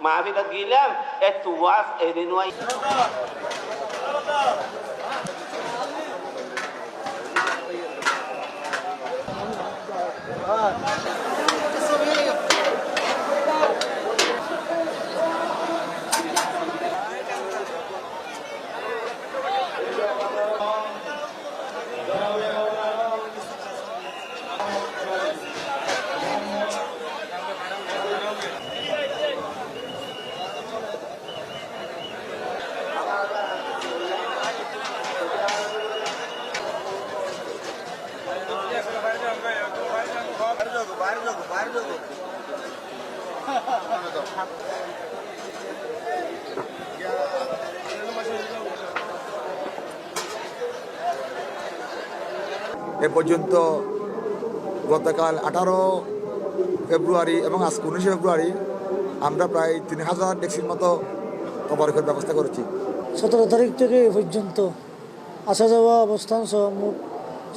মাহফিলে গেলাম একটু ওয়াজ এদিন ওয়াই এ পর্যন্ত গতকাল আঠারো ফেব্রুয়ারি এবং আজকে উনিশে ফেব্রুয়ারি আমরা প্রায় তিন হাজার ট্যাক্সির মতো তদারকের ব্যবস্থা করেছি। সতেরো তারিখ থেকে এ পর্যন্ত আসা যাওয়া অবস্থান সহ মোট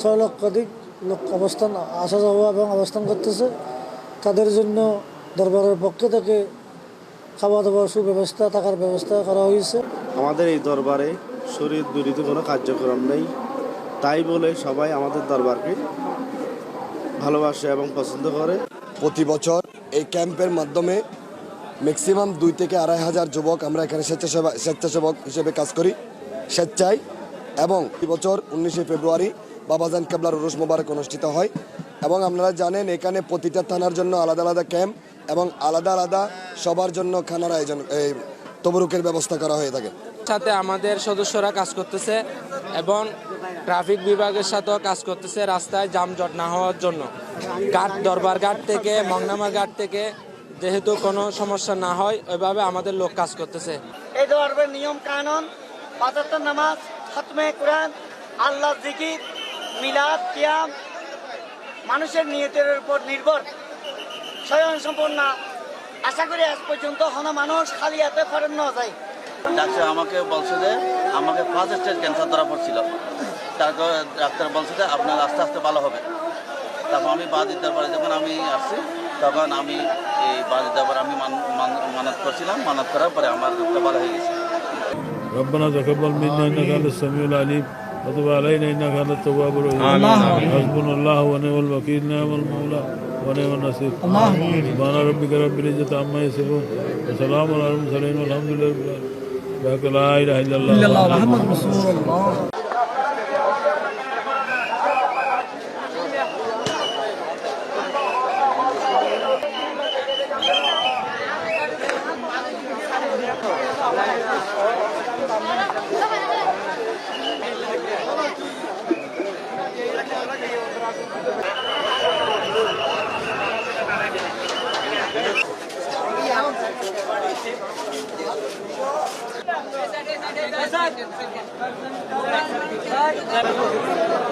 ছয় লক্ষাধিক লোক অবস্থান, আসা যাওয়া এবং অবস্থান করতেছে। তাদের জন্য দরবারের পক্ষ থেকে খাওয়া দাওয়ার সুব্যবস্থা থাকার ব্যবস্থা করা হয়েছে। আমাদের এই দরবারে শরীর বিরোধী কোনো কার্যক্রম নেই। তাই বলে সবাই আমাদের দরবারকে ভালোবাসে এবং পছন্দ করে। প্রতি বছর এই ক্যাম্পের মাধ্যমে ম্যাক্সিমাম দুই থেকে আড়াই হাজার যুবক আমরা এখানে স্বেচ্ছাসেবা স্বেচ্ছাসেবক হিসেবে কাজ করি স্বেচ্ছায়। এবং এই বছর উনিশে ফেব্রুয়ারি বাবাজান কেবলার রুশ মোবারক অনুষ্ঠিত হয়। এবং আপনারা জানেন এখানে প্রতিটা থানার জন্য আলাদা আলাদা ক্যাম্প। এবং আলাদা আলাদা সবার জন্য খানার আয়োজন এই তবরুকের ব্যবস্থা করা হয়ে থাকে। সাথে আমাদের সদস্যরা কাজ করতেছে এবং ট্রাফিক বিভাগের সাথেও কাজ করতেছে রাস্তায় যানজট না হওয়ার জন্য। ঘাট দরবার ঘাট থেকে মংনামা ঘাট থেকে যেহেতু কোনো সমস্যা না হয় ওইভাবে আমাদের লোক কাজ করতেছে। এই ধর্মের নিয়ম কানুন পাঁচাত্তর নামাজ খতমে কোরআন আল্লাহ জিকির মিলাদ কিয়াম মানুষের নিয়তের উপর নির্ভর। স্বয়ং সম্পূর্ণ আশা করি আজ পর্যন্ত হন মানুষ খালি হাতে ফরেন না যায় ডাক্তার আমাকে বলছে যে আমাকে ফার্স্ট স্টেজ ক্যান্সার ধরা পড়ছিল তারপর ডাক্তার বলছে যে আপনার আস্তে আস্তে ভালো হবে তারপর আমি বাদির দরবারে যখন আমি আসছি তখন আমি এই বাদির দরবার আমি মান- মান- মানত করছিলাম মানত করার পরে আমার রোগটা ভালো হয়ে গেছে ربنا تقبل منا انك انت السميع العليم وتب علينا انك انت التواب الرحيم حسبنا الله ونعم الوكيل نعم المولى ونعم النصير. سبحان ربك رب العزة عما يصفون وسلام على المرسلين والحمد لله رب العالمين. لا إله إلا الله. محمد رسول الله. Thank you. Çekil, çekil.